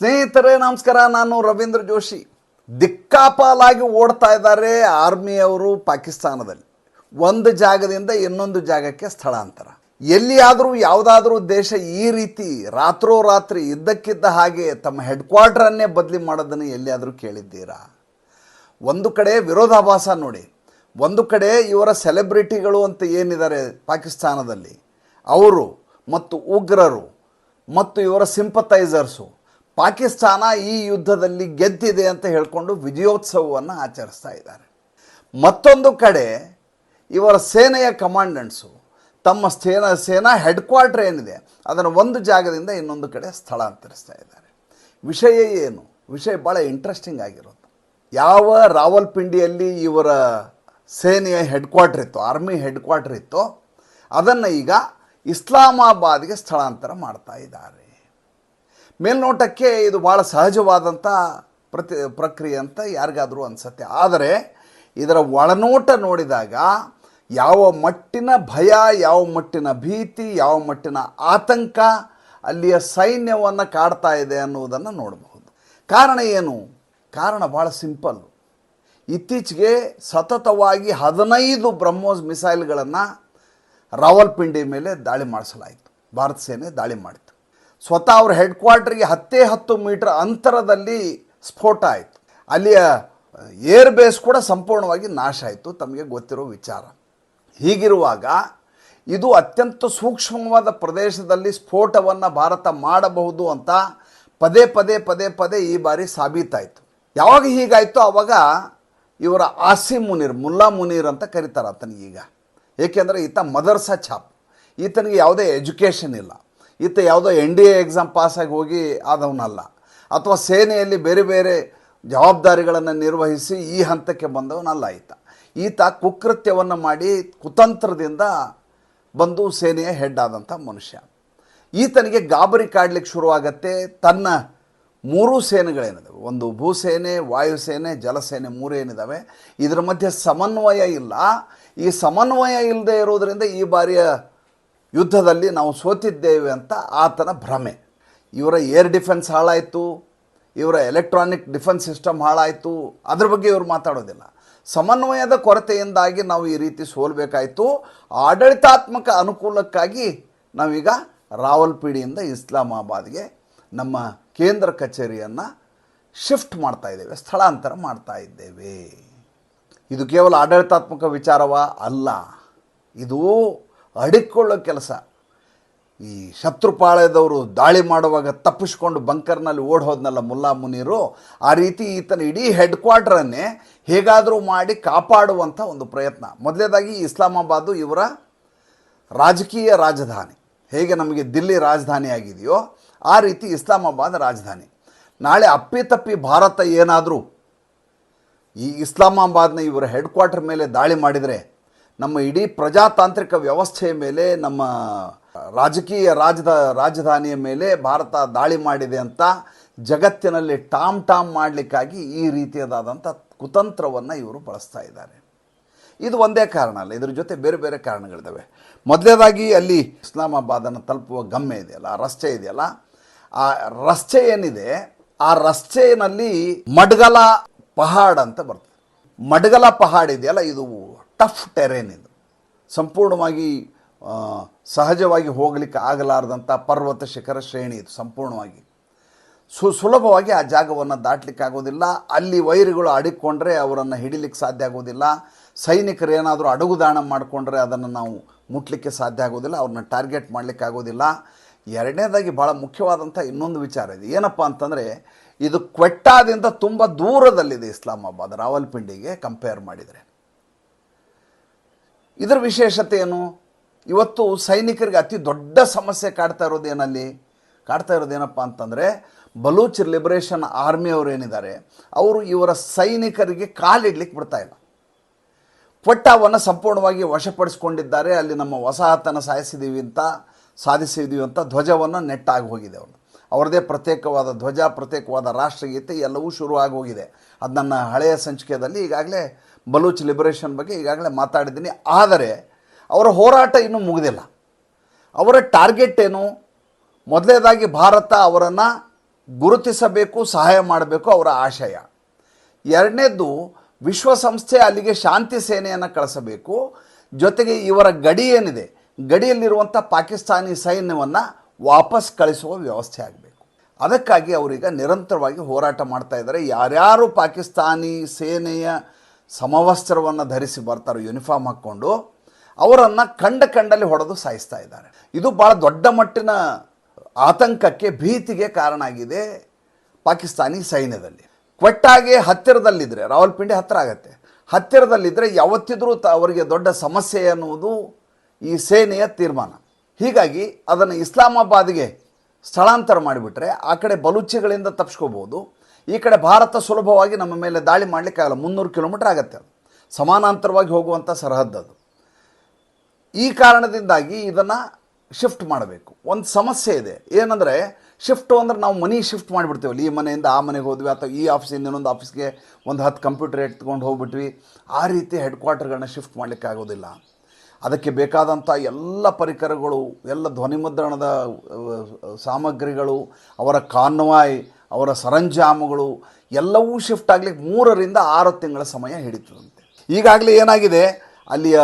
ಸ್ನೇಹಿತರೇ, ನಮಸ್ಕಾರ. ನಾನು ರವೀಂದ್ರ ಜೋಶಿ. ದಿಕ್ಕಾಪಾಲಾಗಿ ಓಡ್ತಾ ಇದ್ದಾರೆ ಆರ್ಮಿಯವರು ಪಾಕಿಸ್ತಾನದಲ್ಲಿ. ಒಂದು ಜಾಗದಿಂದ ಇನ್ನೊಂದು ಜಾಗಕ್ಕೆ ಸ್ಥಳಾಂತರ. ಎಲ್ಲಿಯಾದರೂ ಯಾವುದಾದ್ರೂ ದೇಶ ಈ ರೀತಿ ರಾತ್ರೋರಾತ್ರಿ ಇದ್ದಕ್ಕಿದ್ದ ಹಾಗೆ ತಮ್ಮ ಹೆಡ್ ಕ್ವಾರ್ಟರನ್ನೇ ಬದಲಿ ಮಾಡೋದನ್ನು ಎಲ್ಲಿಯಾದರೂ ಕೇಳಿದ್ದೀರಾ? ಒಂದು ಕಡೆ ವಿರೋಧಾಭಾಸ ನೋಡಿ. ಒಂದು ಕಡೆ ಇವರ ಸೆಲೆಬ್ರಿಟಿಗಳು ಅಂತ ಏನಿದ್ದಾರೆ ಪಾಕಿಸ್ತಾನದಲ್ಲಿ? ಅವರು ಮತ್ತು ಉಗ್ರರು ಮತ್ತು ಇವರ ಸಿಂಪತೈಸರ್ಸು ಪಾಕಿಸ್ತಾನ ಈ ಯುದ್ಧದಲ್ಲಿ ಗೆದ್ದಿದೆ ಅಂತ ಹೇಳಿಕೊಂಡು ವಿಜಯೋತ್ಸವವನ್ನು ಆಚರಿಸ್ತಾ ಇದ್ದಾರೆ. ಮತ್ತೊಂದು ಕಡೆ ಇವರ ಸೇನೆಯ ಕಮಾಂಡೆಂಟ್ಸು ತಮ್ಮ ಸೇನಾ ಸೇನಾ ಹೆಡ್ ಕ್ವಾರ್ಟರ್ ಏನಿದೆ ಅದನ್ನು ಒಂದು ಜಾಗದಿಂದ ಇನ್ನೊಂದು ಕಡೆ ಸ್ಥಳಾಂತರಿಸ್ತಾ ಇದ್ದಾರೆ. ವಿಷಯ ಏನು? ವಿಷಯ ಭಾಳ ಇಂಟ್ರೆಸ್ಟಿಂಗ್ ಆಗಿರೋದು. ಯಾವ ರಾವಲ್ಪಿಂಡಿಯಲ್ಲಿ ಇವರ ಸೇನೆಯ ಹೆಡ್ ಕ್ವಾರ್ಟರ್ ಇತ್ತು ಆರ್ಮಿ ಹೆಡ್ ಕ್ವಾರ್ಟರ್ ಇತ್ತು, ಅದನ್ನು ಈಗ ಇಸ್ಲಾಮಾಬಾದ್ಗೆ ಸ್ಥಳಾಂತರ ಮಾಡ್ತಾ ಇದ್ದಾರೆ. ಮೇಲ್ನೋಟಕ್ಕೆ ಇದು ಭಾಳ ಸಹಜವಾದಂಥ ಪ್ರತಿ ಪ್ರಕ್ರಿಯೆ ಅಂತ ಯಾರಿಗಾದರೂ ಅನಿಸುತ್ತೆ. ಆದರೆ ಇದರ ಒಳನೋಟ ನೋಡಿದಾಗ ಯಾವ ಮಟ್ಟಿನ ಭಯ, ಯಾವ ಮಟ್ಟಿನ ಭೀತಿ, ಯಾವ ಮಟ್ಟಿನ ಆತಂಕ ಅಲ್ಲಿಯ ಸೈನ್ಯವನ್ನು ಕಾಡ್ತಾ ಇದೆ ಅನ್ನುವುದನ್ನು ನೋಡಬಹುದು. ಕಾರಣ ಏನು? ಕಾರಣ ಭಾಳ ಸಿಂಪಲ್ ಇತ್ತೀಚೆಗೆ ಸತತವಾಗಿ ಹದಿನೈದು ಬ್ರಹ್ಮೋಸ್ ಮಿಸೈಲ್ಗಳನ್ನು ರಾವಲ್ಪಿಂಡಿ ಮೇಲೆ ದಾಳಿ ಮಾಡಿಸಲಾಯಿತು. ಭಾರತ ಸೇನೆ ದಾಳಿ ಮಾಡಿತು. ಸ್ವತಃ ಅವ್ರ ಹೆಡ್ ಕ್ವಾರ್ಟರ್ಗೆ ಹತ್ತೇ ಹತ್ತು ಮೀಟರ್ ಅಂತರದಲ್ಲಿ ಸ್ಫೋಟ ಆಯಿತು. ಅಲ್ಲಿಯ ಏರ್ ಬೇಸ್ ಕೂಡ ಸಂಪೂರ್ಣವಾಗಿ ನಾಶ ಆಯಿತು ತಮಗೆ ಗೊತ್ತಿರೋ ವಿಚಾರ. ಹೀಗಿರುವಾಗ ಇದು ಅತ್ಯಂತ ಸೂಕ್ಷ್ಮವಾದ ಪ್ರದೇಶದಲ್ಲಿ ಸ್ಫೋಟವನ್ನು ಭಾರತ ಮಾಡಬಹುದು ಅಂತ ಪದೇ ಪದೇ ಪದೇ ಪದೇ ಈ ಬಾರಿ ಸಾಬೀತಾಯಿತು. ಯಾವಾಗ ಹೀಗಾಯಿತು ಆವಾಗ ಇವರ ಆಸಿಮ್ ಮುನೀರ್, ಮುಲ್ಲಾ ಮುನೀರ್ ಅಂತ ಕರೀತಾರೆ ಆತನಿಗೆ ಈಗ ಏಕೆಂದರೆ ಈತ ಮದರ್ಸಾ ಛಾಪ್. ಈತನಿಗೆ ಯಾವುದೇ ಎಜುಕೇಷನ್ ಇಲ್ಲ. ಈತ ಯಾವುದೋ ಎನ್ ಡಿ ಎ ಎಕ್ಸಾಮ್ ಪಾಸಾಗಿ ಹೋಗಿ ಆದವನಲ್ಲ. ಅಥವಾ ಸೇನೆಯಲ್ಲಿ ಬೇರೆ ಬೇರೆ ಜವಾಬ್ದಾರಿಗಳನ್ನು ನಿರ್ವಹಿಸಿ ಈ ಹಂತಕ್ಕೆ ಬಂದವನಲ್ಲ ಈತ. ಈತ ಕುಕೃತ್ಯವನ್ನು ಮಾಡಿ ಕುತಂತ್ರದಿಂದ ಬಂದು ಸೇನೆಯ ಹೆಡ್ ಆದಂಥ ಮನುಷ್ಯ. ಈತನಿಗೆ ಗಾಬರಿ ಕಾಡ್ಲಿಕ್ಕೆ ಶುರುವಾಗತ್ತೆ. ತನ್ನ ಮೂರೂ ಸೇನೆಗಳೇನಿದಾವೆ. ಒಂದು ಭೂಸೇನೆ, ವಾಯುಸೇನೆ, ಜಲಸೇನೆ ಮೂರು ಏನಿದ್ದಾವೆ ಇದರ ಮಧ್ಯೆ ಸಮನ್ವಯ ಇಲ್ಲ. ಈ ಸಮನ್ವಯ ಇಲ್ಲದೆ ಇರೋದರಿಂದ ಈ ಬಾರಿಯ ಯುದ್ಧದಲ್ಲಿ ನಾವು ಸೋತಿದ್ದೇವೆ ಅಂತ ಆತನ ಭ್ರಮೆ. ಇವರ ಏರ್ ಡಿಫೆನ್ಸ್ ಹಾಳಾಯಿತು, ಇವರ ಎಲೆಕ್ಟ್ರಾನಿಕ್ ಡಿಫೆನ್ಸ್ ಸಿಸ್ಟಮ್ ಹಾಳಾಯಿತು, ಅದ್ರ ಬಗ್ಗೆ ಇವರು ಮಾತಾಡೋದಿಲ್ಲ. ಸಮನ್ವಯದ ಕೊರತೆಯಿಂದಾಗಿ ನಾವು ಈ ರೀತಿ ಸೋಲ್ಬೇಕಾಯಿತು. ಆಡಳಿತಾತ್ಮಕ ಅನುಕೂಲಕ್ಕಾಗಿ ನಾವೀಗ ರಾವಲ್ಪಿಂಡಿಯಿಂದ ಇಸ್ಲಾಮಾಬಾದ್ಗೆ ನಮ್ಮ ಕೇಂದ್ರ ಕಚೇರಿಯನ್ನು ಶಿಫ್ಟ್ ಮಾಡ್ತಾ ಇದ್ದೇವೆ, ಸ್ಥಳಾಂತರ ಮಾಡ್ತಾ ಇದ್ದೇವೆ. ಇದು ಕೇವಲ ಆಡಳಿತಾತ್ಮಕ ವಿಚಾರವ ಅಲ್ಲ. ಇದು ಅಡಿಕೊಳ್ಳೋ ಕೆಲಸ. ಈ ಶತ್ರುಪಾಳ್ಯದವರು ದಾಳಿ ಮಾಡುವಾಗ ತಪ್ಪಿಸ್ಕೊಂಡು ಬಂಕರ್ನಲ್ಲಿ ಓಡ್ ಹೋದ್ನಲ್ಲ ಮುಲ್ಲಾ ಮುನೀರು, ಆ ರೀತಿ ಈತನ ಇಡೀ ಹೆಡ್ ಕ್ವಾರ್ಟ್ರನ್ನೇ ಹೇಗಾದರೂ ಮಾಡಿ ಕಾಪಾಡುವಂಥ ಒಂದು ಪ್ರಯತ್ನ. ಮೊದಲನೇದಾಗಿ ಇಸ್ಲಾಮಾಬಾದು ಇವರ ರಾಜಕೀಯ ರಾಜಧಾನಿ. ಹೇಗೆ ನಮಗೆ ದಿಲ್ಲಿ ರಾಜಧಾನಿ ಆಗಿದೆಯೋ ಆ ರೀತಿ ಇಸ್ಲಾಮಾಬಾದ್ ರಾಜಧಾನಿ. ನಾಳೆ ಅಪ್ಪಿತಪ್ಪಿ ಭಾರತ ಏನಾದರೂ ಈ ಇಸ್ಲಾಮಾಬಾದ್ನ ಇವರ ಹೆಡ್ ಕ್ವಾರ್ಟರ್ ಮೇಲೆ ದಾಳಿ ಮಾಡಿದರೆ ನಮ್ಮ ಇಡೀ ಪ್ರಜಾತಾಂತ್ರಿಕ ವ್ಯವಸ್ಥೆಯ ಮೇಲೆ, ನಮ್ಮ ರಾಜಕೀಯ ರಾಜದ, ರಾಜಧಾನಿಯ ಮೇಲೆ ಭಾರತ ದಾಳಿ ಮಾಡಿದೆ ಅಂತ ಜಗತ್ತಿನಲ್ಲಿ ಟಾಮ್ ಟಾಮ್ ಮಾಡಲಿಕ್ಕಾಗಿ ಈ ರೀತಿಯದಾದಂಥ ಕುತಂತ್ರವನ್ನು ಇವರು ಬಳಸ್ತಾ ಇದ್ದಾರೆ. ಇದು ಒಂದೇ ಕಾರಣ ಅಲ್ಲ, ಇದ್ರ ಜೊತೆ ಬೇರೆ ಬೇರೆ ಕಾರಣಗಳಿದ್ದಾವೆ ಮೊದಲನೇದಾಗಿ ಅಲ್ಲಿ ಇಸ್ಲಾಮಾಬಾದನ್ನು ತಲುಪುವ ಗಮ್ಮೆ ಇದೆಯಲ್ಲ ರಸ್ತೆ ಇದೆಯಲ್ಲ, ಆ ರಸ್ತೆ ಏನಿದೆ, ಆ ರಸ್ತೆಯಲ್ಲಿ ಮಡ್ಗಲ ಪಹಾಡ್ ಅಂತ ಬರ್ತದೆ. ಮಡ್ಗಲ ಪಹಾಡ್ ಇದೆಯಲ್ಲ, ಇದು ಟಫ್ ಟೆರೇನ್ ಇದು. ಸಂಪೂರ್ಣವಾಗಿ ಸಹಜವಾಗಿ ಹೋಗಲಿಕ್ಕೆ ಆಗಲಾರದಂಥ ಪರ್ವತ ಶಿಖರ ಶ್ರೇಣಿ ಇದು ಸಂಪೂರ್ಣವಾಗಿ. ಸು, ಸುಲಭವಾಗಿ ಆ ಜಾಗವನ್ನು ದಾಟ್ಲಿಕ್ಕೆ ಆಗೋದಿಲ್ಲ. ಅಲ್ಲಿ ವೈರುಗಳು ಅಡಿಕೊಂಡ್ರೆ ಅವರನ್ನು ಹಿಡಿಲಿಕ್ಕೆ ಸಾಧ್ಯ ಆಗೋದಿಲ್ಲ. ಸೈನಿಕರು ಏನಾದರೂ ಅಡುಗುದಾಣ ಮಾಡಿಕೊಂಡ್ರೆ ಅದನ್ನು ನಾವು ಮುಟ್ಲಿಕ್ಕೆ ಸಾಧ್ಯ ಆಗೋದಿಲ್ಲ. ಅವ್ರನ್ನ ಟಾರ್ಗೆಟ್ ಮಾಡಲಿಕ್ಕೆ ಆಗೋದಿಲ್ಲ. ಎರಡನೇದಾಗಿ ಭಾಳ ಮುಖ್ಯವಾದಂಥ ಇನ್ನೊಂದು ವಿಚಾರ ಇದೆ. ಏನಪ್ಪ ಅಂತಂದರೆ, ಇದು ಕ್ವೆಟ್ಟಾದಿಂದ ತುಂಬ ದೂರದಲ್ಲಿದೆ ಇಸ್ಲಾಮಾಬಾದ್, ರಾವಲ್ಪಿಂಡಿಗೆ ಕಂಪೇರ್ ಮಾಡಿದರೆ. ಇದರ ವಿಶೇಷತೆ ಏನು ಇವತ್ತು ಸೈನಿಕರಿಗೆ ಅತಿ ದೊಡ್ಡ ಸಮಸ್ಯೆ ಕಾಡ್ತಾ ಇರೋದೇನಲ್ಲಿ ಕಾಡ್ತಾ ಇರೋದೇನಪ್ಪ ಅಂತಂದರೆ ಬಲೂಚ್ ಲಿಬರೇಷನ್ ಆರ್ಮಿಯವರು ಏನಿದ್ದಾರೆ, ಅವರು ಇವರ ಸೈನಿಕರಿಗೆ ಕಾಲಿಡ್ಲಿಕ್ಕೆ ಬಿಡ್ತಾ ಇಲ್ಲ. ಕ್ವೆಟ್ಟಾವನ್ನು ಸಂಪೂರ್ಣವಾಗಿ ವಶಪಡಿಸ್ಕೊಂಡಿದ್ದಾರೆ, ಅಲ್ಲಿ ನಮ್ಮ ವಸಾಹತನ ಸಾಯಿಸಿದ್ದೀವಿ ಅಂತ ಸಾಧಿಸಿದ್ದೀವಿ ಅಂತ ಧ್ವಜವನ್ನು ನೆಟ್ಟಾಗಿ ಹೋಗಿದೆ ಅವರು ಅವರದೇ ಪ್ರತ್ಯೇಕವಾದ ಧ್ವಜ, ಪ್ರತ್ಯೇಕವಾದ ರಾಷ್ಟ್ರಗೀತೆ ಎಲ್ಲವೂ ಶುರುವಾಗಿ ಹೋಗಿದೆ. ಅದು ನನ್ನ ಹಳೆಯ ಸಂಚಿಕೆಯಲ್ಲಿ ಈಗಾಗಲೇ ಬಲೂಚ್ ಲಿಬರೇಷನ್ ಬಗ್ಗೆ ಈಗಾಗಲೇ ಮಾತಾಡಿದ್ದೀನಿ. ಆದರೆ, ಅವರ ಹೋರಾಟ ಇನ್ನೂ ಮುಗಿದಿಲ್ಲ. ಅವರ ಟಾರ್ಗೆಟ್ ಏನು? ಮೊದಲನೇದಾಗಿ ಭಾರತ ಅವರನ್ನು ಗುರುತಿಸಬೇಕು, ಸಹಾಯ ಮಾಡಬೇಕು ಅವರ ಆಶಯ. ಎರಡನೇದ್ದು, ವಿಶ್ವಸಂಸ್ಥೆ ಅಲ್ಲಿಗೆ ಶಾಂತಿ ಸೇನೆಯನ್ನು ಕಳಿಸಬೇಕು. ಜೊತೆಗೆ ಇವರ ಗಡಿ ಏನಿದೆ? ಗಡಿಯಲ್ಲಿರುವಂಥ ಪಾಕಿಸ್ತಾನಿ ಸೈನ್ಯವನ್ನು ವಾಪಸ್ ಕಳಿಸುವ ವ್ಯವಸ್ಥೆ ಆಗಬೇಕು. ಅದಕ್ಕಾಗಿ ಅವರೀಗ ನಿರಂತರವಾಗಿ ಹೋರಾಟ ಮಾಡ್ತಾ ಇದ್ದಾರೆ. ಯಾರ್ಯಾರು ಪಾಕಿಸ್ತಾನಿ ಸೇನೆಯ ಸಮವಸ್ತ್ರವನ್ನು ಧರಿಸಿ ಬರ್ತಾರೋ ಯೂನಿಫಾರ್ಮ್ ಹಾಕ್ಕೊಂಡು, ಅವರನ್ನು ಕಂಡ ಕಂಡಲ್ಲಿ ಹೊಡೆದು ಸಾಯಿಸ್ತಾ ಇದ್ದಾರೆ. ಇದು ಭಾಳ ದೊಡ್ಡ ಮಟ್ಟಿನ ಆತಂಕಕ್ಕೆ, ಭೀತಿಗೆ ಕಾರಣ ಆಗಿದೆ ಪಾಕಿಸ್ತಾನಿ ಸೈನ್ಯದಲ್ಲಿ. ಕೊಟ್ಟಾಗೆ ಹತ್ತಿರದಲ್ಲಿದ್ದರೆ ರಾವಲ್ಪಿಂಡಿ ಹತ್ತಿರ ಆಗತ್ತೆ. ಹತ್ತಿರದಲ್ಲಿದ್ದರೆ ಯಾವತ್ತಿದ್ರೂ ತ, ಅವರಿಗೆ ದೊಡ್ಡ ಸಮಸ್ಯೆ ಅನ್ನುವುದು ಈ ಸೇನೆಯ ತೀರ್ಮಾನ. ಹೀಗಾಗಿ ಅದನ್ನು ಇಸ್ಲಾಮಾಬಾದ್ಗೆ ಸ್ಥಳಾಂತರ ಮಾಡಿಬಿಟ್ರೆ, ಆ ಕಡೆ ಬಲೂಚಿಗಳಿಂದ ತಪ್ಪಿಸ್ಕೋಬೋದು ಈ ಕಡೆ ಭಾರತ ಸುಲಭವಾಗಿ ನಮ್ಮ ಮೇಲೆ ದಾಳಿ ಮಾಡಲಿಕ್ಕಾಗಲ್ಲ ಮುನ್ನೂರು ಕಿಲೋಮೀಟರ್ ಆಗುತ್ತೆ ಅದು. ಸಮಾನಾಂತರವಾಗಿ ಹೋಗುವಂಥ ಸರಹದ್ದು ಅದು. ಈ ಕಾರಣದಿಂದಾಗಿ ಇದನ್ನು ಶಿಫ್ಟ್ ಮಾಡಬೇಕು. ಒಂದು ಸಮಸ್ಯೆ ಇದೆ. ಏನಂದರೆ, ಶಿಫ್ಟು ಅಂದ್ರೆ ನಾವು ಮನಿ ಶಿಫ್ಟ್ ಮಾಡಿಬಿಡ್ತೀವಲ್ಲ. ಈ ಮನೆಯಿಂದ ಆ ಮನೆಗೆ ಹೋದ್ವಿ ಅಥವಾ ಈ ಆಫೀಸಿಂದ ಇನ್ನೊಂದು ಆಫೀಸ್ಗೆ ಒಂದು ಹತ್ತು ಕಂಪ್ಯೂಟರ್ ಎತ್ಕೊಂಡು ಹೋಗ್ಬಿಟ್ವಿ. ಆ ರೀತಿ ಹೆಡ್ ಕ್ವಾರ್ಟರ್ಗಳನ್ನ ಶಿಫ್ಟ್ ಮಾಡಲಿಕ್ಕೆ ಆಗೋದಿಲ್ಲ. ಅದಕ್ಕೆ ಬೇಕಾದಂಥ ಎಲ್ಲ ಪರಿಕರಗಳು, ಎಲ್ಲ ಧ್ವನಿಮುದ್ರಣದ ಸಾಮಗ್ರಿಗಳು, ಅವರ ಕಾನ್ವಾಯ್ ಅವರ ಸರಂಜಾಮುಗಳು ಎಲ್ಲವೂ ಶಿಫ್ಟ್ ಆಗಲಿಕ್ಕೆ ಮೂರರಿಂದ ಆರು ತಿಂಗಳ ಸಮಯ ಹಿಡಿತದಂತೆ. ಈಗಾಗಲೇ ಏನಾಗಿದೆ? ಅಲ್ಲಿಯ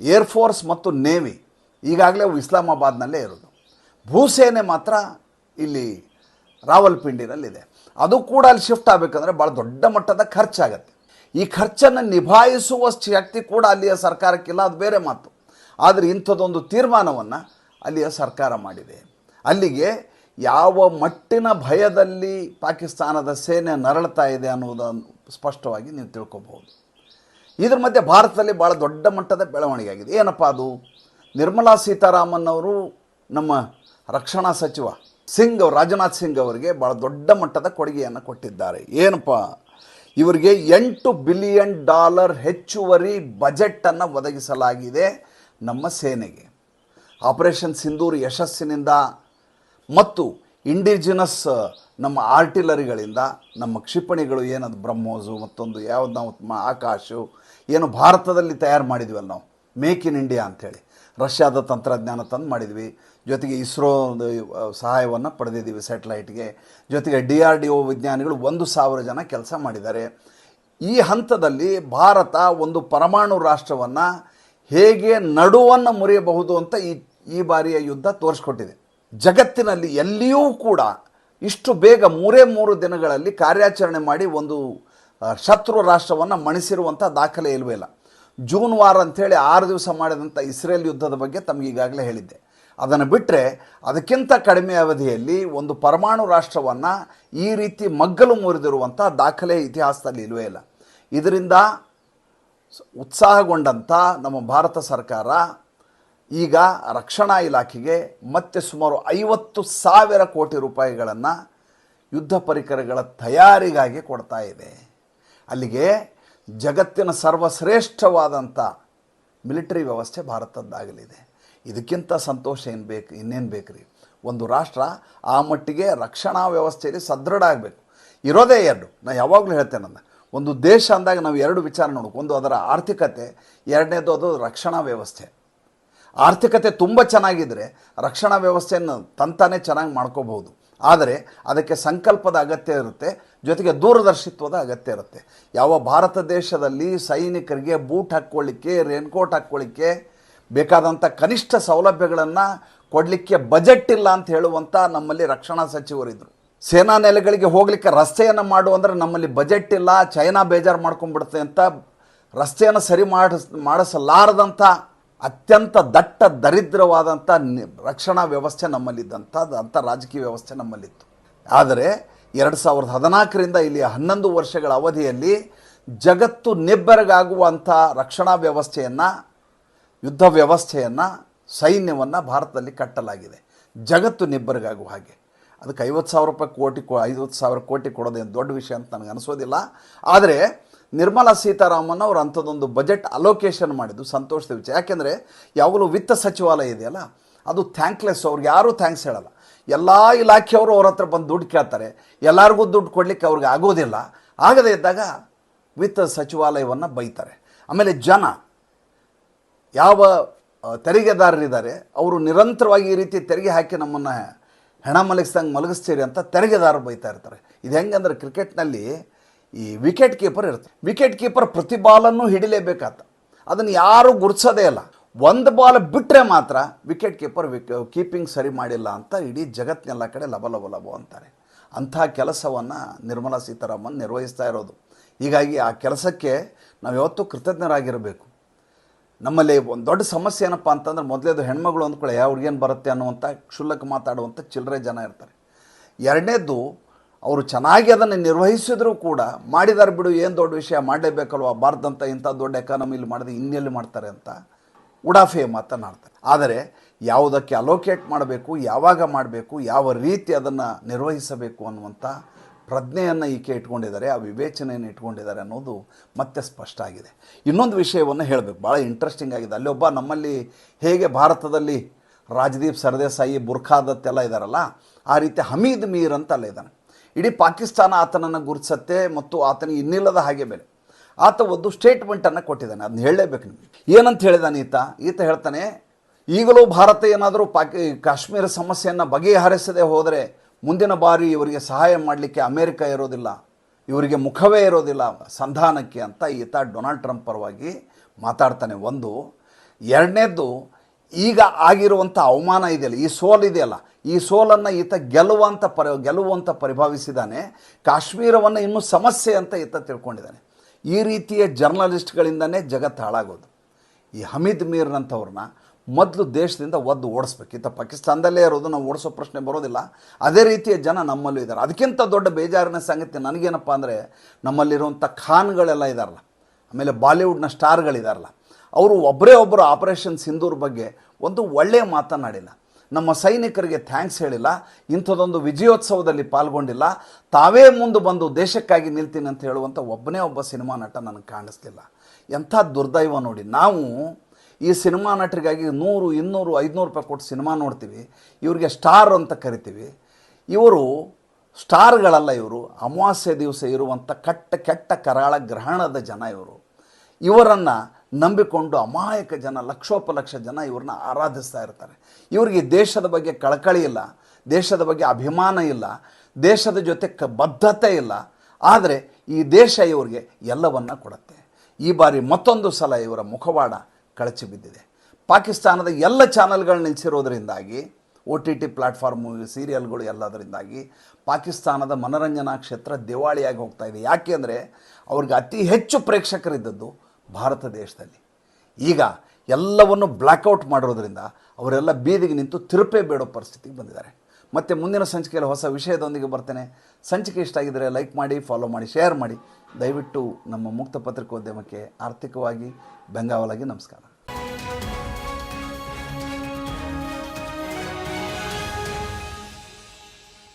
ಏರ್ಫೋರ್ಸ್ ಮತ್ತು ನೇವಿ ಈಗಾಗಲೇ ಇಸ್ಲಾಮಾಬಾದ್ನಲ್ಲೇ ಇರೋದು. ಭೂಸೇನೆ ಮಾತ್ರ ಇಲ್ಲಿ ರಾವಲ್ಪಿಂಡಿನಲ್ಲಿದೆ. ಅದು ಕೂಡ ಅಲ್ಲಿ ಶಿಫ್ಟ್ ಆಗಬೇಕಂದ್ರೆ ಭಾಳ ದೊಡ್ಡ ಮಟ್ಟದ ಖರ್ಚಾಗತ್ತೆ. ಈ ಖರ್ಚನ್ನು ನಿಭಾಯಿಸುವ ಶಕ್ತಿ ಕೂಡ ಅಲ್ಲಿಯ ಸರ್ಕಾರಕ್ಕಿಲ್ಲ, ಅದು ಬೇರೆ ಮಾತು. ಆದರೆ ಇಂಥದ್ದೊಂದು ತೀರ್ಮಾನವನ್ನು ಅಲ್ಲಿಯ ಸರ್ಕಾರ ಮಾಡಿದೆ. ಅಲ್ಲಿಗೆ ಯಾವ ಮಟ್ಟಿನ ಭಯದಲ್ಲಿ ಪಾಕಿಸ್ತಾನದ ಸೇನೆ ನರಳ್ತಾ ಇದೆ ಅನ್ನೋದನ್ನು ಸ್ಪಷ್ಟವಾಗಿ ನೀವು ತಿಳ್ಕೊಬಹುದು. ಇದ್ರ ಮಧ್ಯೆ ಭಾರತದಲ್ಲಿ ಭಾಳ ದೊಡ್ಡ ಮಟ್ಟದ ಬೆಳವಣಿಗೆ ಆಗಿದೆ ಏನಪ್ಪ ಅದು? ನಿರ್ಮಲಾ ಸೀತಾರಾಮನ್ ಅವರು ನಮ್ಮ ರಕ್ಷಣಾ ಸಚಿವ ಸಿಂಗ್ ಅವರು, ರಾಜನಾಥ್ ಸಿಂಗ್ ಅವರಿಗೆ ಭಾಳ ದೊಡ್ಡ ಮಟ್ಟದ ಕೊಡುಗೆಯನ್ನು ಕೊಟ್ಟಿದ್ದಾರೆ. ಏನಪ್ಪ? ಇವರಿಗೆ ಎಂಟು ಬಿಲಿಯನ್ ಡಾಲರ್ ಹೆಚ್ಚುವರಿ ಬಜೆಟನ್ನು ಒದಗಿಸಲಾಗಿದೆ ನಮ್ಮ ಸೇನೆಗೆ. ಆಪರೇಷನ್ ಸಿಂಧೂರ್ ಯಶಸ್ಸಿನಿಂದ ಮತ್ತು ಇಂಡಿಜಿನಸ್ ನಮ್ಮ ಆರ್ಟಿಲರಿಗಳಿಂದ ನಮ್ಮ ಕ್ಷಿಪಣಿಗಳು ಏನದು ಬ್ರಹ್ಮೋಸು, ಮತ್ತೊಂದು ಯಾವ್ದು ನಾವು ಆಕಾಶ, ಏನು ಭಾರತದಲ್ಲಿ ತಯಾರು ಮಾಡಿದ್ವಲ್ಲ ನಾವು ಮೇಕ್ ಇನ್ ಇಂಡಿಯಾ ಅಂಥೇಳಿ. ರಷ್ಯಾದ ತಂತ್ರಜ್ಞಾನ ತಂದು ಮಾಡಿದ್ವಿ. ಜೊತೆಗೆ ಇಸ್ರೋ ಸಹಾಯವನ್ನು ಪಡೆದಿದ್ದೀವಿ ಸ್ಯಾಟಲೈಟ್ಗೆ ಜೊತೆಗೆ ಡಿ ಆರ್ ಡಿ ಒ ವಿಜ್ಞಾನಿಗಳು ಒಂದು ಸಾವಿರ ಜನ ಕೆಲಸ ಮಾಡಿದ್ದಾರೆ. ಈ ಹಂತದಲ್ಲಿ ಭಾರತ ಒಂದು ಪರಮಾಣು ರಾಷ್ಟ್ರವನ್ನು ಹೇಗೆ ನಡುವನ್ನು ಮುರಿಯಬಹುದು ಅಂತ ಈ ಈ ಬಾರಿಯ ಯುದ್ಧ ತೋರಿಸ್ಕೊಟ್ಟಿದೆ. ಜಗತ್ತಿನಲ್ಲಿ ಎಲ್ಲಿಯೂ ಕೂಡ ಇಷ್ಟು ಬೇಗ ಮೂರೇ ಮೂರು ದಿನಗಳಲ್ಲಿ ಕಾರ್ಯಾಚರಣೆ ಮಾಡಿ ಒಂದು ಶತ್ರು ರಾಷ್ಟ್ರವನ್ನು ಮಣಿಸಿರುವಂಥ ದಾಖಲೆ ಇಲ್ವೇ ಇಲ್ಲ. ಜೂನ್ ವಾರ ಅಂಥೇಳಿ ಆರು ದಿವಸ ಮಾಡಿದಂಥ ಇಸ್ರೇಲ್ ಯುದ್ಧದ ಬಗ್ಗೆ ತಮಗೆ ಈಗಾಗಲೇ ಹೇಳಿದ್ದೆ. ಅದನ್ನು ಬಿಟ್ಟರೆ ಅದಕ್ಕಿಂತ ಕಡಿಮೆ ಅವಧಿಯಲ್ಲಿ ಒಂದು ಪರಮಾಣು ರಾಷ್ಟ್ರವನ್ನು ಈ ರೀತಿ ಮಗ್ಗಲು ಮುರಿದಿರುವಂಥ ದಾಖಲೆ ಇತಿಹಾಸದಲ್ಲಿ ಇಲ್ವೇ ಇಲ್ಲ. ಇದರಿಂದ ಉತ್ಸಾಹಗೊಂಡಂಥ ನಮ್ಮ ಭಾರತ ಸರ್ಕಾರ ಈಗ ರಕ್ಷಣಾ ಇಲಾಖೆಗೆ ಮತ್ತೆ ಸುಮಾರು ಐವತ್ತು ಸಾವಿರ ಕೋಟಿ ರೂಪಾಯಿಗಳನ್ನು ಯುದ್ಧ ಪರಿಕರಗಳ ತಯಾರಿಗಾಗಿ ಕೊಡ್ತಾ ಇದೆ. ಅಲ್ಲಿಗೆ ಜಗತ್ತಿನ ಸರ್ವಶ್ರೇಷ್ಠವಾದಂಥ ಮಿಲಿಟರಿ ವ್ಯವಸ್ಥೆ ಭಾರತದ್ದಾಗಲಿದೆ. ಇದಕ್ಕಿಂತ ಸಂತೋಷ ಏನು ಬೇಕು, ಇನ್ನೇನು ಬೇಕ್ರಿ? ಒಂದು ರಾಷ್ಟ್ರ ಆ ಮಟ್ಟಿಗೆ ರಕ್ಷಣಾ ವ್ಯವಸ್ಥೆಯಲ್ಲಿ ಸದೃಢ ಆಗಬೇಕು. ಇರೋದೇ ಎರಡು. ನಾನು ಯಾವಾಗಲೂ ಹೇಳ್ತೇನೆ ಒಂದು ದೇಶ ಅಂದಾಗ ನಾವು ಎರಡು ವಿಚಾರ ನೋಡಬೇಕು ಒಂದು ಅದರ ಆರ್ಥಿಕತೆ, ಎರಡನೇದು ಅದು ರಕ್ಷಣಾ ವ್ಯವಸ್ಥೆ. ಆರ್ಥಿಕತೆ ತುಂಬ ಚೆನ್ನಾಗಿದ್ದರೆ ರಕ್ಷಣಾ ವ್ಯವಸ್ಥೆಯನ್ನು ತಂತಾನೇ ಚೆನ್ನಾಗಿ ಮಾಡ್ಕೋಬಹುದು. ಆದರೆ ಅದಕ್ಕೆ ಸಂಕಲ್ಪದ ಅಗತ್ಯ ಇರುತ್ತೆ, ಜೊತೆಗೆ ದೂರದರ್ಶಿತ್ವದ ಅಗತ್ಯ ಇರುತ್ತೆ. ಯಾವ ಭಾರತ ದೇಶದಲ್ಲಿ ಸೈನಿಕರಿಗೆ ಬೂಟ್ ಹಾಕ್ಕೊಳ್ಳಿಕ್ಕೆ ರೇನ್ಕೋಟ್ ಹಾಕ್ಕೊಳ್ಳಿಕ್ಕೆ ಬೇಕಾದಂಥ ಕನಿಷ್ಠ ಸೌಲಭ್ಯಗಳನ್ನು ಕೊಡಲಿಕ್ಕೆ ಬಜೆಟ್ ಇಲ್ಲ ಅಂತ ಹೇಳುವಂಥ ನಮ್ಮಲ್ಲಿ ರಕ್ಷಣಾ ಸಚಿವರಿದ್ದರು ಸೇನಾ ನೆಲೆಗಳಿಗೆ ಹೋಗಲಿಕ್ಕೆ ರಸ್ತೆಯನ್ನು ಮಾಡು ಅಂದರೆ ನಮ್ಮಲ್ಲಿ ಬಜೆಟ್ ಇಲ್ಲ, ಚೈನಾ ಬೇಜಾರು ಮಾಡ್ಕೊಂಡ್ಬಿಡುತ್ತೆ ಅಂತ ರಸ್ತೆಯನ್ನು ಸರಿ ಮಾಡಿಸ್ ಮಾಡಿಸಲಾರದಂಥ ಅತ್ಯಂತ ದಟ್ಟ ದರಿದ್ರವಾದಂಥ ರಕ್ಷಣಾ ವ್ಯವಸ್ಥೆ ನಮ್ಮಲ್ಲಿದ್ದಂಥದ್ದು ಅಂಥ ರಾಜಕೀಯ ವ್ಯವಸ್ಥೆ ನಮ್ಮಲ್ಲಿತ್ತು. ಆದರೆ ಎರಡು ಸಾವಿರದ ಹದಿನಾಲ್ಕರಿಂದ ಇಲ್ಲಿ ಹನ್ನೊಂದು ವರ್ಷಗಳ ಅವಧಿಯಲ್ಲಿ ಜಗತ್ತು ನಿಬ್ಬೆರಗಾಗುವಂಥ ರಕ್ಷಣಾ ವ್ಯವಸ್ಥೆಯನ್ನು, ಯುದ್ಧ ವ್ಯವಸ್ಥೆಯನ್ನು, ಸೈನ್ಯವನ್ನು ಭಾರತದಲ್ಲಿ ಕಟ್ಟಲಾಗಿದೆ. ಜಗತ್ತು ನಿಬ್ಬರಿಗಾಗುವ ಹಾಗೆ. ಅದಕ್ಕೆ ಐವತ್ತು ಸಾವಿರ ರೂಪಾಯಿ ಕೋಟಿ ಕೊ ಐವತ್ತು ಸಾವಿರ ಕೋಟಿ ಕೊಡೋದೇನು ದೊಡ್ಡ ವಿಷಯ ಅಂತ ನನಗೆ ಅನಿಸೋದಿಲ್ಲ. ಆದರೆ ನಿರ್ಮಲಾ ಸೀತಾರಾಮನ್ ಅವರು ಅಂಥದ್ದೊಂದು ಬಜೆಟ್ ಅಲೋಕೇಶನ್ ಮಾಡಿದ್ದು ಸಂತೋಷದ ವಿಚಾರ. ಯಾಕೆಂದರೆ ಯಾವಾಗಲೂ ವಿತ್ತ ಸಚಿವಾಲಯ ಇದೆಯಲ್ಲ, ಅದು ಥ್ಯಾಂಕ್ಲೆಸ್ ಅವ್ರಿಗೆ ಯಾರೂ ಥ್ಯಾಂಕ್ಸ್ ಹೇಳಲ್ಲ. ಎಲ್ಲ ಇಲಾಖೆಯವರು ಅವ್ರ ಹತ್ರ ಬಂದು ದುಡ್ಡು ಕೇಳ್ತಾರೆ. ಎಲ್ಲರಿಗೂ ದುಡ್ಡು ಕೊಡಲಿಕ್ಕೆ ಅವ್ರಿಗೆ ಆಗೋದಿಲ್ಲ. ಆಗದೇ ಇದ್ದಾಗ ವಿತ್ತ ಸಚಿವಾಲಯವನ್ನು ಬೈತಾರೆ. ಆಮೇಲೆ ಜನ, ಯಾವ ತೆರಿಗೆದಾರರಿದ್ದಾರೆ, ಅವರು ನಿರಂತರವಾಗಿ ಈ ರೀತಿ ತೆರಿಗೆ ಹಾಕಿ ನಮ್ಮನ್ನು ಹೆಣ ಮಲಗಿಸ್ದಂಗೆ ಮಲಗಿಸ್ತೀರಿ ಅಂತ ತೆರಿಗೆದಾರರು ಬೈತಾ ಇರ್ತಾರೆ. ಇದು ಹೆಂಗಂದ್ರೆ ಕ್ರಿಕೆಟ್ನಲ್ಲಿ ಈ ವಿಕೆಟ್ ಕೀಪರ್ ಇರುತ್ತೆ. ವಿಕೆಟ್ ಕೀಪರ್ ಪ್ರತಿ ಬಾಲನ್ನು ಹಿಡಿಲೇಬೇಕಾತ. ಅದನ್ನು ಯಾರೂ ಗುರ್ಸೋದೇ ಇಲ್ಲ. ಒಂದು ಬಾಲ್ ಬಿಟ್ಟರೆ ಮಾತ್ರ ವಿಕೆಟ್ ಕೀಪರ್ ವಿಕ್ ಕೀಪಿಂಗ್ ಸರಿ ಮಾಡಿಲ್ಲ ಅಂತ ಇಡೀ ಜಗತ್ತಿನೆಲ್ಲ ಕಡೆ ಲಬ ಲಬ ಲಬೋ ಅಂತಾರೆ. ಅಂಥ ಕೆಲಸವನ್ನು ನಿರ್ಮಲಾ ಸೀತಾರಾಮನ್ ನಿರ್ವಹಿಸ್ತಾ ಇರೋದು. ಹೀಗಾಗಿ ಆ ಕೆಲಸಕ್ಕೆ ನಾವು ಯಾವತ್ತೂ ಕೃತಜ್ಞರಾಗಿರಬೇಕು. ನಮ್ಮಲ್ಲಿ ಒಂದು ದೊಡ್ಡ ಸಮಸ್ಯೆ ಏನಪ್ಪ ಅಂತಂದ್ರೆ ಮೊದಲೇದು ಹೆಣ್ಮಗಳು ಅಂದ್ಕೊಳ್ಳಿ ಅವ್ರಿಗೇನು ಬರುತ್ತೆ ಅನ್ನುವಂಥ, ಕ್ಷುಲ್ಲಕ ಮಾತಾಡುವಂಥ ಚಿಲ್ಲರೆ ಜನ ಇರ್ತಾರೆ. ಎರಡನೇದ್ದು ಅವರು ಚೆನ್ನಾಗಿ ಅದನ್ನು ನಿರ್ವಹಿಸಿದರೂ ಕೂಡ ಮಾಡಿದಾರೆ ಬಿಡು, ಏನು ದೊಡ್ಡ ವಿಷಯ ಮಾಡಲೇಬೇಕಲ್ವ? ಭಾರತಂತ ಇಂಥ ದೊಡ್ಡ ಎಕಾನಮಿಲಿ ಮಾಡಿದೆ ಇನ್ನೆಲ್ಲಿ ಮಾಡ್ತಾರೆ ಅಂತ ಉಡಾಫೆ ಮಾತನಾಡ್ತಾರೆ. ಆದರೆ ಯಾವುದಕ್ಕೆ ಅಲೋಕೇಟ್ ಮಾಡಬೇಕು, ಯಾವಾಗ ಮಾಡಬೇಕು, ಯಾವ ರೀತಿ ಅದನ್ನು ನಿರ್ವಹಿಸಬೇಕು ಅನ್ನುವಂಥ ಪ್ರಜ್ಞೆಯನ್ನು ಈಕೆ ಇಟ್ಕೊಂಡಿದ್ದಾರೆ, ಆ ವಿವೇಚನೆಯನ್ನು ಇಟ್ಕೊಂಡಿದ್ದಾರೆ ಅನ್ನೋದು ಮತ್ತೆ ಸ್ಪಷ್ಟ ಆಗಿದೆ. ಇನ್ನೊಂದು ವಿಷಯವನ್ನು ಹೇಳಬೇಕು. ಭಾಳ ಇಂಟ್ರೆಸ್ಟಿಂಗ್ ಆಗಿದೆ. ಅಲ್ಲೊಬ್ಬ ನಮ್ಮಲ್ಲಿ ಹೇಗೆ ಭಾರತದಲ್ಲಿ ರಾಜದೀಪ್ ಸರ್ದೇಸಾಯಿ ಬುರ್ಖಾದತ್ ಎಲ್ಲ ಇದ್ದಾರಲ್ಲ ಆ ರೀತಿ ಹಮೀದ್ ಮೀರ್ ಅಂತ ಅಲ್ಲ ಇದ್ದಾನೆ ಇಡೀ ಪಾಕಿಸ್ತಾನ ಆತನನ್ನು ಗುರುತಿಸತ್ತೆ ಮತ್ತು ಆತನಿಗೆ ಇನ್ನಿಲ್ಲದ ಹಾಗೆ ಮೇಲೆ. ಆತ ಒಂದು ಸ್ಟೇಟ್ಮೆಂಟನ್ನು ಕೊಟ್ಟಿದ್ದಾನೆ. ಅದನ್ನ ಹೇಳಲೇಬೇಕು ನಿಮಗೆ. ಏನಂತ ಹೇಳಿದಾನೆ ಈತ? ಈತ ಹೇಳ್ತಾನೆ, ಈಗಲೂ ಭಾರತ ಏನಾದರೂ ಪಾಕಿ, ಕಾಶ್ಮೀರ ಸಮಸ್ಯೆಯನ್ನು ಬಗೆಹರಿಸದೆ ಹೋದರೆ ಮುಂದಿನ ಬಾರಿ ಇವರಿಗೆ ಸಹಾಯ ಮಾಡಲಿಕ್ಕೆ ಅಮೇರಿಕ ಇರೋದಿಲ್ಲ, ಇವರಿಗೆ ಮುಖವೇ ಇರೋದಿಲ್ಲ, ಸಂಧಾನಕ್ಕೆ ಅಂತ ಈತ ಡೊನಾಲ್ಡ್ ಟ್ರಂಪ್ ಪರವಾಗಿ ಮಾತಾಡ್ತಾನೆ. ಒಂದು, ಎರಡನೇದ್ದು, ಈಗ ಆಗಿರುವಂಥ ಅವಮಾನ ಇದೆಯಲ್ಲ, ಈ ಸೋಲ್ ಇದೆಯಲ್ಲ ಈ ಸೋಲನ್ನು ಈತ ಗೆಲುವಂತ ಪರಿ, ಗೆಲ್ಲುವಂತ ಪರಿಭಾವಿಸಿದ್ದಾನೆ. ಕಾಶ್ಮೀರವನ್ನು ಇನ್ನೂ ಸಮಸ್ಯೆ ಅಂತ ಈತ ತಿಳ್ಕೊಂಡಿದ್ದಾನೆ. ಈ ರೀತಿಯ ಜರ್ನಲಿಸ್ಟ್ಗಳಿಂದನೇ ಜಗತ್ತು ಹಾಳಾಗೋದು. ಈ ಹಮೀದ್ ಮೀರ್ನಂಥವ್ರನ್ನ ಮೊದಲು ದೇಶದಿಂದ ಒದ್ದು ಓಡಿಸ್ಬೇಕು. ಈತ ಪಾಕಿಸ್ತಾನದಲ್ಲೇ ಇರೋದು, ನಾವು ಓಡಿಸೋ ಪ್ರಶ್ನೆ ಬರೋದಿಲ್ಲ. ಅದೇ ರೀತಿಯ ಜನ ನಮ್ಮಲ್ಲೂ ಇದ್ದಾರೆ. ಅದಕ್ಕಿಂತ ದೊಡ್ಡ ಬೇಜಾರಿನ ಸಂಗತಿ ನನಗೇನಪ್ಪ ಅಂದರೆ, ನಮ್ಮಲ್ಲಿರುವಂಥ ಖಾನ್ಗಳೆಲ್ಲ ಇದ್ದಾರಲ್ಲ ಆಮೇಲೆ ಬಾಲಿವುಡ್ನ ಸ್ಟಾರ್ಗಳಿದಾರಲ್ಲ, ಅವರು ಒಬ್ಬರೇ ಒಬ್ಬರು ಆಪರೇಷನ್ ಸಿಂಧೂರ್ ಬಗ್ಗೆ ಒಂದು ಒಳ್ಳೆಯ ಮಾತನಾಡಿಲ್ಲ ನಮ್ಮ ಸೈನಿಕರಿಗೆ ಥ್ಯಾಂಕ್ಸ್ ಹೇಳಿಲ್ಲ ಇಂಥದ್ದೊಂದು ವಿಜಯೋತ್ಸವದಲ್ಲಿ ಪಾಲ್ಗೊಂಡಿಲ್ಲ. ತಾವೇ ಮುಂದೆ ಬಂದು ದೇಶಕ್ಕಾಗಿ ನಿಲ್ತೀನಿ ಅಂತ ಹೇಳುವಂಥ ಒಬ್ಬನೇ ಒಬ್ಬ ಸಿನಿಮಾ ನಟ ನನಗೆ ಕಾಣಿಸ್ಲಿಲ್ಲ. ಎಂಥ ದುರ್ದೈವ ನೋಡಿ. ನಾವು ಈ ಸಿನಿಮಾ ನಟರಿಗಾಗಿ ನೂರು, ಇನ್ನೂರು, ಐದುನೂರು ರೂಪಾಯಿ ಕೊಟ್ಟು ಸಿನಿಮಾ ನೋಡ್ತೀವಿ. ಇವರಿಗೆ ಸ್ಟಾರ್ ಅಂತ ಕರಿತೀವಿ. ಇವರು ಸ್ಟಾರ್ಗಳಲ್ಲ ಇವರು. ಅಮಾವಾಸ್ಯೆ ದಿವಸ ಇರುವಂಥ ಕಟ್ಟ ಕೆಟ್ಟ ಕರಾಳ ಗ್ರಹಣದ ಜನ ಇವರು. ಇವರನ್ನು ನಂಬಿಕೊಂಡು ಅಮಾಯಕ ಜನ, ಲಕ್ಷೋಪಲಕ್ಷ ಜನ ಇವ್ರನ್ನ ಆರಾಧಿಸ್ತಾ ಇರ್ತಾರೆ. ಇವರಿಗೆ ದೇಶದ ಬಗ್ಗೆ ಕಳಕಳಿ ಇಲ್ಲ, ದೇಶದ ಬಗ್ಗೆ ಅಭಿಮಾನ ಇಲ್ಲ, ದೇಶದ ಜೊತೆ ಕ, ಬದ್ಧತೆ ಇಲ್ಲ. ಆದರೆ ಈ ದೇಶ ಇವರಿಗೆ ಎಲ್ಲವನ್ನ ಕೊಡುತ್ತೆ. ಈ ಬಾರಿ ಮತ್ತೊಂದು ಸಲ ಇವರ ಮುಖವಾಡ ಕಳಚಿ ಬಿದ್ದಿದೆ. ಪಾಕಿಸ್ತಾನದ ಎಲ್ಲ ಚಾನಲ್ಗಳು ನಿಲ್ಲಿಸಿರೋದ್ರಿಂದಾಗಿ ಒ ಟಿ ಟಿ ಪ್ಲಾಟ್ಫಾರ್ಮು ಸೀರಿಯಲ್ಗಳು ಎಲ್ಲದರಿಂದಾಗಿ ಪಾಕಿಸ್ತಾನದ ಮನೋರಂಜನಾ ಕ್ಷೇತ್ರ ದಿವಾಳಿಯಾಗಿ ಹೋಗ್ತಾ ಇದೆ. ಯಾಕೆ ಅಂದರೆ ಅವ್ರಿಗೆ ಅತಿ ಹೆಚ್ಚು ಪ್ರೇಕ್ಷಕರಿದ್ದದ್ದು ಭಾರತ ದೇಶದಲ್ಲಿ. ಈಗ ಎಲ್ಲವನ್ನು ಬ್ಲ್ಯಾಕ್ಔಟ್ ಮಾಡಿರೋದ್ರಿಂದ ಅವರೆಲ್ಲ ಬೀದಿಗೆ ನಿಂತು ತಿರುಪೇ ಬೇಡೋ ಪರಿಸ್ಥಿತಿಗೆ ಬಂದಿದ್ದಾರೆ. ಮತ್ತು ಮುಂದಿನ ಸಂಚಿಕೆಯಲ್ಲಿ ಹೊಸ ವಿಷಯದೊಂದಿಗೆ ಬರ್ತೇನೆ. ಸಂಚಿಕೆ ಇಷ್ಟ ಆಗಿದ್ದರೆ ಲೈಕ್ ಮಾಡಿ ಫಾಲೋ ಮಾಡಿ ಶೇರ್ ಮಾಡಿ. ದಯವಿಟ್ಟು ನಮ್ಮ ಮುಕ್ತ ಪತ್ರಿಕೋದ್ಯಮಕ್ಕೆ ಆರ್ಥಿಕವಾಗಿ ಬೆಂಗಾವಲಾಗಿ ನಮಸ್ಕಾರ.